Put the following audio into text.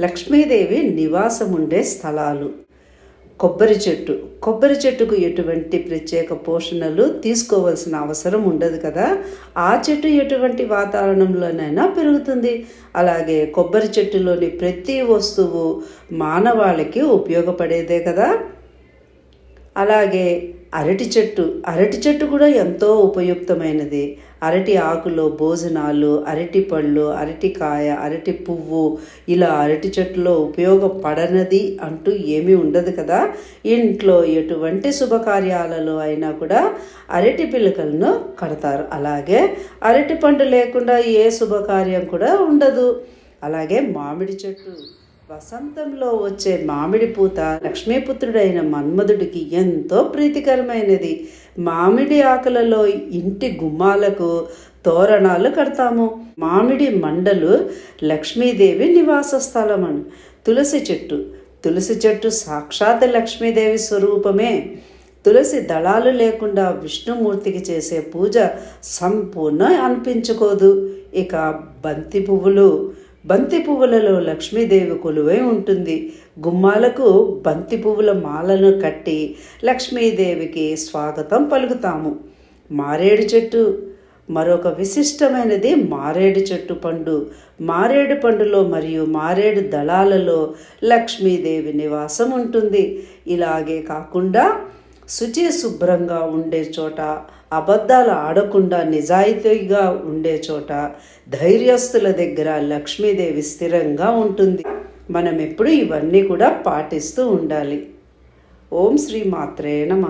లక్ష్మీదేవి నివాసం ఉండే స్థలాలు. కొబ్బరి చెట్టు. కొబ్బరి చెట్టుకు ఎటువంటి ప్రత్యేక పోషణలు తీసుకోవాల్సిన అవసరం ఉండదు కదా? ఆ చెట్టు ఎటువంటి వాతావరణంలోనైనా పెరుగుతుంది. అలాగే కొబ్బరి చెట్టులోని ప్రతి వస్తువు మానవాళికి ఉపయోగపడేదే కదా? అలాగే అరటి చెట్టు. అరటి చెట్టు కూడా ఎంతో ఉపయుక్తమైనది. అరటి ఆకులో భోజనాలు అరటి పళ్ళు అరటికాయ అరటి పువ్వు ఇలా అరటి చెట్టులో ఉపయోగపడనది అంటూ ఏమీ ఉండదు కదా. ఇంట్లో ఎటువంటి శుభకార్యాలలో అయినా కూడా అరటి పిలకలను కడతారు. అలాగే అరటి పండు లేకుండా ఏ శుభకార్యం కూడా ఉండదు. అలాగే మామిడి చెట్టు. వసంతంలో వచ్చే మామిడి పూత లక్ష్మీపుత్రుడైన మన్మధుడికి ఎంతో ప్రీతికరమైనది. మామిడి ఆకులలో ఇంటి గుమ్మాలకు తోరణాలు కడతాము. మామిడి మండలు లక్ష్మీదేవి నివాస స్థలమను. తులసి చెట్టు. తులసి చెట్టు సాక్షాత్ లక్ష్మీదేవి స్వరూపమే. తులసి దళాలు లేకుండా విష్ణుమూర్తికి చేసే పూజ సంపూర్ణ అనిపించుకోదు. ఇక బంతి పువ్వులు బంతి పువ్వులలో లక్ష్మీదేవి కొలువై ఉంటుంది. గుమ్మాలకు బంతి పువ్వుల మాలను కట్టి లక్ష్మీదేవికి స్వాగతం పలుకుతాము. మారేడు చెట్టు. మరొక విశిష్టమైనది మారేడు చెట్టు పండు. మారేడు పండులో మరియు మారేడు దళాలలో లక్ష్మీదేవి నివాసం ఉంటుంది. ఇలాగే కాకుండా శుచి శుభ్రంగా ఉండే చోట అబద్ధాలు ఆడకుండా నిజాయితీగా ఉండే చోట ధైర్యస్తుల దగ్గర లక్ష్మీదేవి స్థిరంగా ఉంటుంది. మనం ఎప్పుడు ఇవన్నీ కూడా పాటిస్తూ ఉండాలి. ఓం శ్రీ మాత్రే నమ.